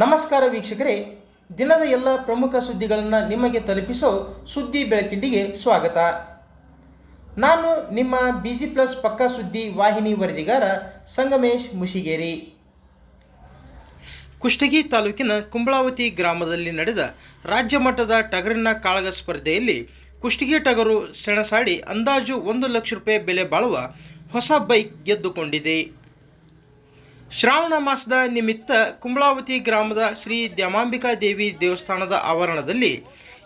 ನಮಸ್ಕಾರ ವೀಕ್ಷಕರೇ. ದಿನದ ಎಲ್ಲ ಪ್ರಮುಖ ಸುದ್ದಿಗಳನ್ನು ನಿಮಗೆ ತಲುಪಿಸೋ ಸುದ್ದಿ ಬೆಳಕಿಂಡಿಗೆ ಸ್ವಾಗತ. ನಾನು ನಿಮ್ಮ ಬಿ ಜಿ ಪ್ಲಸ್ ಪಕ್ಕಾ ಸುದ್ದಿ ವಾಹಿನಿ ವರದಿಗಾರ ಸಂಗಮೇಶ್ ಮುಶಿಗೇರಿ ಕುಷ್ಟಗಿ ತಾಲೂಕಿನ ಕುಂಬಳಾವತಿ ಗ್ರಾಮದಲ್ಲಿ ನಡೆದ ರಾಜ್ಯ ಮಟ್ಟದ ಟಗರಿನ ಕಾಳಗ ಸ್ಪರ್ಧೆಯಲ್ಲಿ ಕುಷ್ಟಗಿ ಟಗರು ಸೆಣಸಾಡಿ ಅಂದಾಜು ಒಂದು ಲಕ್ಷ ರೂಪಾಯಿ ಬೆಲೆ ಬಾಳುವ ಹೊಸ ಬೈಕ್ ಗೆದ್ದುಕೊಂಡಿದೆ. ಶ್ರಾವಣ ಮಾಸದ ನಿಮಿತ್ತ ಕುಂಬಳಾವತಿ ಗ್ರಾಮದ ಶ್ರೀ ದ್ಯಾಮಾಂಬಿಕಾ ದೇವಿ ದೇವಸ್ಥಾನದ ಆವರಣದಲ್ಲಿ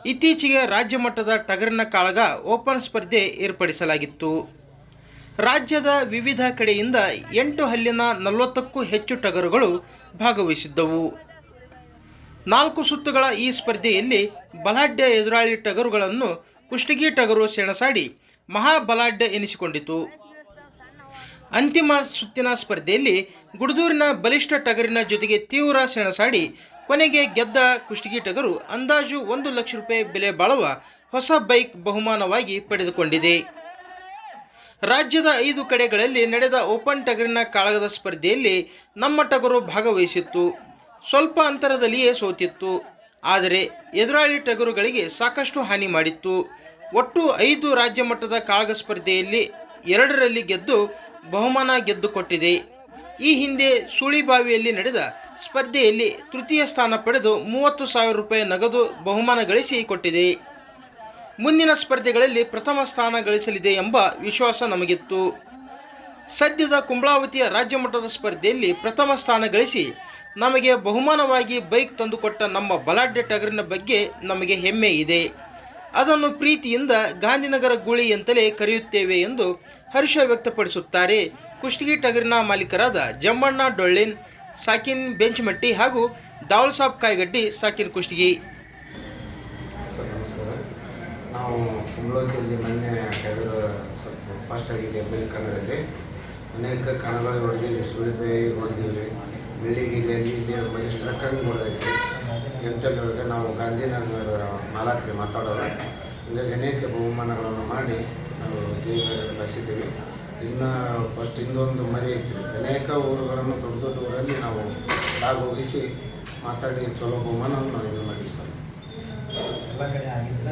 ಇತ್ತೀಚೆಗೆ ರಾಜ್ಯ ಮಟ್ಟದ ಟಗರಿನ ಕಾಳಗ ಓಪನ್ ಸ್ಪರ್ಧೆ ಏರ್ಪಡಿಸಲಾಗಿತ್ತು. ರಾಜ್ಯದ ವಿವಿಧ ಕಡೆಯಿಂದ ಎಂಟು ಹಲ್ಲಿನ ನಲವತ್ತಕ್ಕೂ ಹೆಚ್ಚು ಟಗರುಗಳು ಭಾಗವಹಿಸಿದ್ದವು. ನಾಲ್ಕು ಸುತ್ತುಗಳ ಈ ಸ್ಪರ್ಧೆಯಲ್ಲಿ ಬಲಾಢ್ಯ ಎದುರಾಳಿ ಟಗರುಗಳನ್ನು ಕುಷ್ಟಗಿ ಟಗರು ಸೆಣಸಾಡಿ ಮಹಾಬಲಾಢ್ಯ ಎನಿಸಿಕೊಂಡಿತು. ಅಂತಿಮ ಸುತ್ತಿನ ಸ್ಪರ್ಧೆಯಲ್ಲಿ ಗುಡದೂರಿನ ಬಲಿಷ್ಠ ಟಗರಿನ ಜೊತೆಗೆ ತೀವ್ರ ಸೆಣಸಾಡಿ ಕೊನೆಗೆ ಗೆದ್ದ ಕುಷ್ಟಗಿ ಟಗರು ಅಂದಾಜು ಒಂದು ಲಕ್ಷ ರೂಪಾಯಿ ಬೆಲೆ ಬಾಳುವ ಹೊಸ ಬೈಕ್ ಬಹುಮಾನವಾಗಿ ಪಡೆದುಕೊಂಡಿದೆ. ರಾಜ್ಯದ ಐದು ಕಡೆಗಳಲ್ಲಿ ನಡೆದ ಓಪನ್ ಟಗರಿನ ಕಾಳಗದ ಸ್ಪರ್ಧೆಯಲ್ಲಿ ನಮ್ಮ ಟಗರು ಭಾಗವಹಿಸಿತ್ತು. ಸ್ವಲ್ಪ ಅಂತರದಲ್ಲಿಯೇ ಸೋತಿತ್ತು. ಆದರೆ ಎದುರಾಳಿ ಟಗರುಗಳಿಗೆ ಸಾಕಷ್ಟು ಹಾನಿ ಮಾಡಿತ್ತು. ಒಟ್ಟು ಐದು ರಾಜ್ಯ ಮಟ್ಟದ ಕಾಳಗ ಸ್ಪರ್ಧೆಯಲ್ಲಿ ಎರಡರಲ್ಲಿ ಗೆದ್ದು ಬಹುಮಾನ ಗೆದ್ದುಕೊಟ್ಟಿದೆ ಈ ಹಿಂದೆ ಸುಳಿಬಾವಿಯಲ್ಲಿ ನಡೆದ ಸ್ಪರ್ಧೆಯಲ್ಲಿ ತೃತೀಯ ಸ್ಥಾನ ಪಡೆದು ಮೂವತ್ತು ಸಾವಿರ ರೂಪಾಯಿ ನಗದು ಬಹುಮಾನ ಗಳಿಸಿ ಕೊಟ್ಟಿದೆ. ಮುಂದಿನ ಸ್ಪರ್ಧೆಗಳಲ್ಲಿ ಪ್ರಥಮ ಸ್ಥಾನ ಗಳಿಸಲಿದೆ ಎಂಬ ವಿಶ್ವಾಸ ನಮಗಿತ್ತು. ಸದ್ಯದ ಕುಂಬಳಾವತಿಯ ರಾಜ್ಯ ಮಟ್ಟದ ಸ್ಪರ್ಧೆಯಲ್ಲಿ ಪ್ರಥಮ ಸ್ಥಾನ ಗಳಿಸಿ ನಮಗೆ ಬಹುಮಾನವಾಗಿ ಬೈಕ್ ತಂದುಕೊಟ್ಟ ನಮ್ಮ ಬಲಾಢ್ಯ ಟಗರಿನ ಬಗ್ಗೆ ನಮಗೆ ಹೆಮ್ಮೆ ಇದೆ. ಅದನ್ನು ಪ್ರೀತಿಯಿಂದ ಗಾಂಧಿನಗರ ಗುಳಿ ಅಂತಲೇ ಕರೆಯುತ್ತೇವೆ ಎಂದು ಹರ್ಷ ವ್ಯಕ್ತಪಡಿಸುತ್ತಾರೆ. ಕುಷ್ಟಗಿ ಟಗರಿನ ಮಾಲೀಕರಾದ ಜಮ್ಮಣ್ಣ ಡೊಳ್ಳಿನ್, ಸಾಕಿನ್ ಬೆಂಚ್ಮಟ್ಟಿ ಹಾಗೂ ದಾವಲ್ ಸಾಬ್ ಕಾಯ್ಗಡ್ಡಿ, ಸಾಕಿನ್ ಕುಷ್ಟಗಿ. ನಾವು ಕುಂಬಳೋತಿಯಲ್ಲಿ ಮೊನ್ನೆ ಕಳೆದ ಸ್ವಲ್ಪ ಫಾಸ್ಟ್ ಆಗಿದೆ ಕನ್ನಡದಲ್ಲಿ ಅನೇಕ ಕನ್ನಡ ಹೊಡೆದಿವಿ ಸುಳಿಬಾಯಿ ಹೊಡೆದಿವಿ ಬೆಳ್ಳಿಗಿರಿಯಲ್ಲಿ ಇಲ್ಲಿ ಬಲಿಷ್ಠ ಕಂಡು ನೋಡೋದಕ್ಕೆ ಎಂಟಲ್ಲಿವರೆಗೆ ನಾವು ಗಾಂಧಿನಗರ ಮಾಲಾಕರಿ ಮಾತಾಡೋರು ಹಿಂಗಾಗಿ ಅನೇಕ ಬಹುಮಾನಗಳನ್ನು ಮಾಡಿ ನಾವು ಜೀವನ ಬಯಸಿದ್ದೀವಿ ಇನ್ನು ಫಸ್ಟ್ ಇನ್ನೊಂದು ಮರಿ ಐತಿ. ಅನೇಕ ಊರುಗಳನ್ನು ದೊಡ್ಡ ದೊಡ್ಡ ಊರಲ್ಲಿ ನಾವು ಭಾಗವಹಿಸಿ ಮಾತಾಡಿ ಚಲೋ ಬಹುಮಾನವನ್ನು ನಾವು ಇದು ಮಾಡಿವಿ ಸರ್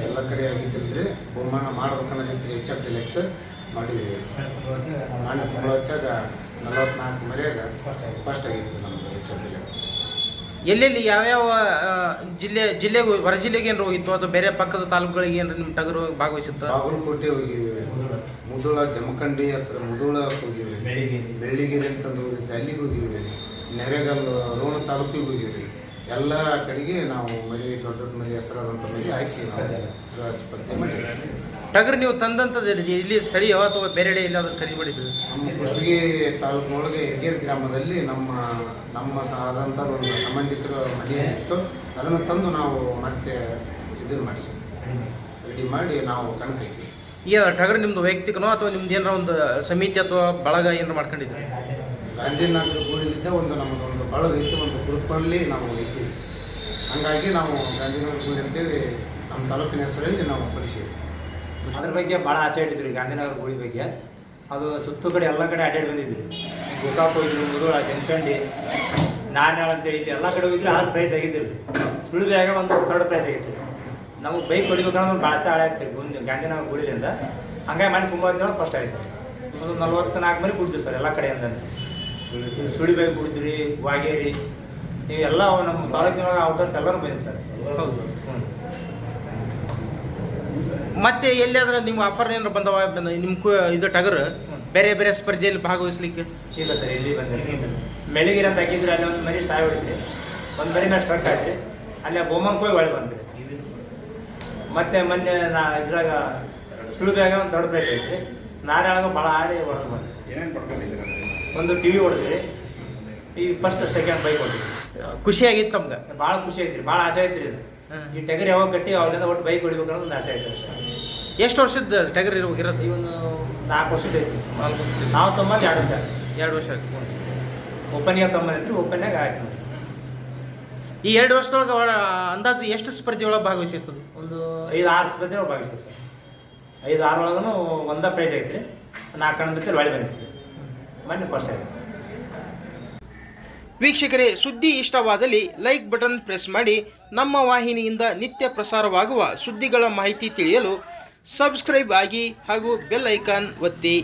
ಎಲ್ಲ ಕಡೆ ಆಗಿದ್ರೆ ಬಹುಮಾನ ಮಾಡ್ಬೇಕನ್ನೋದಿತ್ತು ಹೆಚ್ಚಾಗಿ ಡಿಲೆಕ್ಸ್ ಮಾಡಿದ್ದೀವಿ. ಮಾನ್ಯ ಕುಂಬಳತ್ತಾಗ ನಲವತ್ನಾಲ್ಕು ಮರ್ಯಾಗ ಫಸ್ಟ್ ಆಗಿತ್ತು. ನಮ್ದು ಎಚ್ ಎಲ್ಲೆಲ್ಲಿ ಯಾವ್ಯಾವ ಜಿಲ್ಲೆ ಜಿಲ್ಲೆಗೂ ಹೊರ ಜಿಲ್ಲೆಗೆ ಏನಾರು ಹೋಗಿತ್ತು? ಅಥವಾ ಬೇರೆ ಪಕ್ಕದ ತಾಲೂಕುಗಳಿಗೆ ಏನಾರು ನಿಮ್ಮ ಟಗರು ಭಾಗವಹಿಸುತ್ತಾ? ಬಾಗಲಕೋಟೆ ಹೋಗಿವಿ ಮುದುಳ. ಜಮಖಂಡಿ ಹತ್ರ ಮುದುಳ ಹೋಗಿವಿ ಬೆಳ್ಳಿಗಿರಿ ಅಂತಂದು ಹೋಗಿದ್ವಿ. ಅಲ್ಲಿಗೆ ಹೋಗಿವಿ ನೆರೆಗಲ್ಲು ರೋಣ ತಾಲೂಕಿಗೆ ಹೋಗಿವಿ ಎಲ್ಲ ಕಡೆಗೆ ನಾವು ಮರಿ ದೊಡ್ಡ ದೊಡ್ಡ ಮನೆ ಹೆಸರಾದಂಥ ಮರಿ ಹಾಕಿ ನಾವು ಸ್ಪರ್ಧೆ ಮಾಡಿದ್ವಿ ಟಗರು ನೀವು ತಂದಂಥದ್ದು ಇಲ್ಲಿ ಸ್ಥಳೀಯ ಅಥವಾ ಬೇರೆ ಎಲ್ಲಾದರೂ ಖರೀದಿ ಮಾಡಿದ್ರು ನಮ್ಮ ಕುಷ್ಟಗಿ ತಾಲೂಕಿನೊಳಗೆ ಹಿರಿಯರ್ ಗ್ರಾಮದಲ್ಲಿ ನಮ್ಮ ನಮ್ಮ ಆದಂಥ ಒಂದು ಸಂಬಂಧಿಕರ ಮನೆ ಇತ್ತು. ಅದನ್ನು ತಂದು ನಾವು ಮತ್ತೆ ಇದನ್ನು ಮಾಡಿಸಿದ್ವಿ. ರೆಡಿ ಮಾಡಿ ನಾವು ಕಣ್ಕೈತಿ ಈಗ ಟಗರು ನಿಮ್ಮದು ವೈಯಕ್ತಿಕನೋ ಅಥವಾ ನಿಮ್ದು ಏನಾರ ಒಂದು ಸಮಿತಿ ಅಥವಾ ಬಳಗ ಏನಾರು ಮಾಡ್ಕೊಂಡಿದ್ರು ಗಾಂಧಿನಗರ ಗೂಡಿನಿಂದ ಒಂದು ನಮ್ಮದೊಂದು ಬಹಳ ರೀತಿ ಒಂದು ಗ್ರೂಪಲ್ಲಿ ನಾವು ಇದ್ದೀವಿ ಹಂಗಾಗಿ ನಾವು ಗಾಂಧಿನಗರ ಗೂಡಿ ಅಂತೇಳಿ ನಮ್ಮ ತಾಲೂಕಿನ ಹೆಸರಲ್ಲಿ ನಾವು ಪಡಿಸಿದ್ವಿ ಅದ್ರ ಬಗ್ಗೆ ಭಾಳ ಆಸೆ ಇಟ್ಟಿದ್ರಿ ಗಾಂಧಿನಗರ ಗುಡಿ ಬಗ್ಗೆ. ಅದು ಸುತ್ತು ಕಡೆ ಎಲ್ಲ ಕಡೆ ಅಡ್ಡಾಡಿ ಬಂದಿದ್ವಿ ಗೋಕಾಕ್ ಹೋಗಿದ್ರು ಮುರುಳ ಚಂಚಂಡಿ ನಾರ್ನಾಳ್ ಅಂತೇಳಿ ಇಲ್ಲಿ ಎಲ್ಲ ಕಡೆ ಹೋಗಿದ್ರೆ, ಆರು ಪ್ರೈಸ್ ಆಗಿದ್ದಿಲ್ಲ ಸುಳಿಬ್ಯಾಗ ಒಂದು ಥರ್ಡ್ ಪ್ರೈಸ್ ಆಗಿತ್ತು. ನಮಗೆ ಬೈಕ್ ಹೊಡಿಬೇಕಂದ್ರೆ ಒಂದು ಭಾಳ ಹಾಳೆ ಆಗ್ತದೆ ಗುಂಡಿ ಗಾಂಧಿನಗರ ಗುಡಿದಿಂದ ಹಂಗಾಗಿ ಮನೆ ತುಂಬ ಫಸ್ಟ್ ಆಯಿತು. ಒಂದು ನಲ್ವತ್ತು ನಾಲ್ಕು ಮನೆ ಕುಡಿದ್ವಿ ಸರ್ ಎಲ್ಲ ಕಡೆಯಿಂದ ಸುಳಿಬಾಯಿ ಕುಡಿದ್ರಿ ವಾಗೇರಿ ಇವೆಲ್ಲ ನಮ್ಮ ತಾಲೂಕಿನೊಳಗೆ ಔಟರ್ಸ್ ಎಲ್ಲರೂ ಬಯಸ್ತಾರೆ ಮತ್ತೆ ಎಲ್ಲಿಯಾದ್ರೆ ನಿಮ್ಮ ಆಫರ್ ಏನಾರು ಬಂದವ? ಬಂದ- ನಿಮ್ಮ ಇದು ಟಗರು ಬೇರೆ ಬೇರೆ ಸ್ಪರ್ಧೆಯಲ್ಲಿ ಭಾಗವಹಿಸ್ಲಿಕ್ಕೆ? ಇಲ್ಲ ಸರ್ ಇಲ್ಲಿ ಬಂದಿರಿ ಮೆಳಿಗಿರಿ ಅಂತ ಹಾಕಿದ್ರೆ ಅಲ್ಲಿ ಒಂದು ಮರಿ ಸಾಯ ಹೊಡಿದ್ರಿ ಒಂದು ಮರಿ ಮೇಲೆ ಸ್ಟ್ರಕ್ ಆಯ್ತು ಅಲ್ಲಿ ಆ ಬೋಮನ್ ಹೋಗಿ ಒಳ್ಳೆ ಬಂದ್ರಿ ಮತ್ತೆ ಮೊನ್ನೆ ನಾ ಇದ್ರಾಗ ಸುಳಿದಾಗ ಒಂದು ದೊಡ್ಡ ಪ್ರೈಸ್ ಐತ್ರಿ ನಾರಾಯಣಗ ಭಾಳ ಆಡಿ ಹೊರಗೆ ಬಂದ್ರಿ ಏನೇನು ಪಡ್ಕೊಂಡಿದ್ದೀರ? ಒಂದು ಟಿ ವಿ ಹೊಡೆದ್ರಿ ಈ ಫಸ್ಟ್ ಸೆಕೆಂಡ್ ಬೈಕ್ ಹೊಡೆದ್ರಿ ಖುಷಿಯಾಗಿತ್ತು ನಮ್ಗೆ ಭಾಳ ಖುಷಿ ಐತ್ರಿ ಭಾಳ ಆಸೆ ಐತ್ರಿ ಇದು. ಈ ಟಗರ್ ಯಾವಾಗ ಕಟ್ಟಿ ಅವ್ರಿಂದ ಒಟ್ಟು ಬೈಕ್ ಹೊಡಿಬೇಕು ಅನ್ನೋದು ಒಂದು ಆಸೆ ಅಷ್ಟೇ. ಎಷ್ಟು ವರ್ಷದ ಟಗರ್ ಇರೋ ಇರೋದು? ಈ ಒಂದು ನಾಲ್ಕು ವರ್ಷದ ಐತಿ. ನಾಲ್ಕು ನಾವು ತೊಂಬತ್ತು ಎರಡು ವರ್ಷ. ಎರಡು ವರ್ಷ ಆಯ್ತು. ಓಪನ್ಗೆ ತೊಂಬತ್ತೈತ್ರಿ ಓಪನ್ಯಾಗ ಹಾಕಿ ಈ ಎರಡು ವರ್ಷದೊಳಗೆ ಅಂದಾಜು ಎಷ್ಟು ಸ್ಪರ್ಧೆ ಒಳಗೆ ಭಾಗವಹಿಸಿರ್ತದೆ ಒಂದು ಐದು ಆರು ಸ್ಪರ್ಧೆ ಭಾಗವಹಿಸ್ತದೆ ಸರ್. ಐದು ಆರು ಒಳಗೂ ಒಂದೇ ಪ್ರೈಸ್ ಐತ್ರಿ ನಾಲ್ಕು ಕಣ ಬಿಟ್ಟು ಒಳ್ಳೆ ಬಂದಿತ್ತು ಮೊನ್ನೆ ಫಸ್ಟ್ ವೀಕ್ಷಕರೇ ಸುದ್ದಿ ಇಷ್ಟವಾದಲ್ಲಿ ಲೈಕ್ ಬಟನ್ ಪ್ರೆಸ್ ಮಾಡಿ ನಮ್ಮ ವಾಹಿನಿಯಿಂದ ನಿತ್ಯ ಪ್ರಸಾರವಾಗುವ ಸುದ್ದಿಗಳ ಮಾಹಿತಿ ತಿಳಿಯಲು ಸಬ್ಸ್ಕ್ರೈಬ್ ಆಗಿ ಹಾಗೂ ಬೆಲ್ ಐಕಾನ್ ಒತ್ತಿ